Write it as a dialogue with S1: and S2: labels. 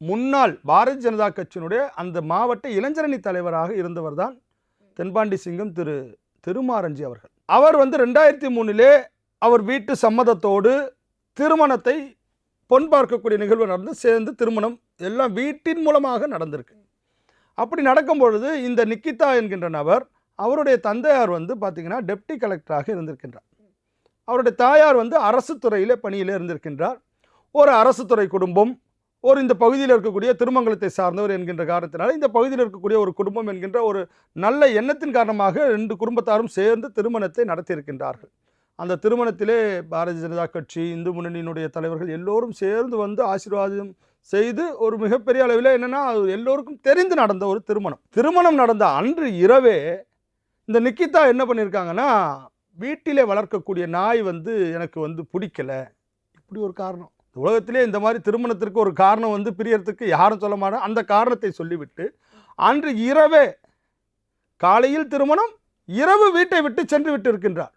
S1: முன்னாள் பாரதிய ஜனதா கட்சியினுடைய அந்த மாவட்ட இளைஞரணி தலைவராக இருந்தவர் தான் தென்பாண்டி சிங்கம் திரு திருமாரஞ்சி அவர்கள். அவர் வந்து ரெண்டாயிரத்தி மூணிலே அவர் வீட்டு சம்மதத்தோடு திருமணத்தை பொன் பார்க்கக்கூடிய நிகழ்வு நடந்து சேர்ந்து திருமணம் எல்லாம் வீட்டின் மூலமாக நடந்திருக்கு. அப்படி நடக்கும் பொழுது இந்த நிக்கிதா என்கின்ற நபர் அவருடைய தந்தையார் வந்து பார்த்தீங்கன்னா டெப்டி கலெக்டராக இருந்திருக்கின்றார். அவருடைய தாயார் வந்து அரசு துறையிலே பணியில் இருந்திருக்கின்றார். ஒரு அரசு துறை குடும்பம் ஒரு இந்த பகுதியில் இருக்கக்கூடிய திருமங்கலத்தை சார்ந்தவர் என்கின்ற காரணத்தினால இந்த பகுதியில் இருக்கக்கூடிய ஒரு குடும்பம் என்கின்ற ஒரு நல்ல எண்ணத்தின் காரணமாக ரெண்டு குடும்பத்தாரும் சேர்ந்து திருமணத்தை நடத்தியிருக்கின்றார்கள். அந்த திருமணத்திலே பாரதிய ஜனதா கட்சி இந்து முன்னணியினுடைய தலைவர்கள் எல்லோரும் சேர்ந்து வந்து ஆசீர்வாதம் செய்து ஒரு மிகப்பெரிய அளவில் என்னன்னா அது எல்லோருக்கும் தெரிந்து நடந்த ஒரு திருமணம். திருமணம் நடந்த அன்று இரவே இந்த நிக்கிதா என்ன பண்ணியிருக்காங்கன்னா வீட்டிலே வளர்க்கக்கூடிய நாய் வந்து எனக்கு வந்து பிடிக்கல. இப்படி ஒரு காரணம். உலகத்திலே இந்த மாதிரி திருமணத்திற்கு ஒரு காரணம் வந்து பிரியறதுக்கு யாரும் சொல்ல மாட்டோம். அந்த காரணத்தை சொல்லிவிட்டு அன்று இரவே காலையில் திருமணம் இரவு வீட்டை விட்டு சென்று விட்டு இருக்கின்றார்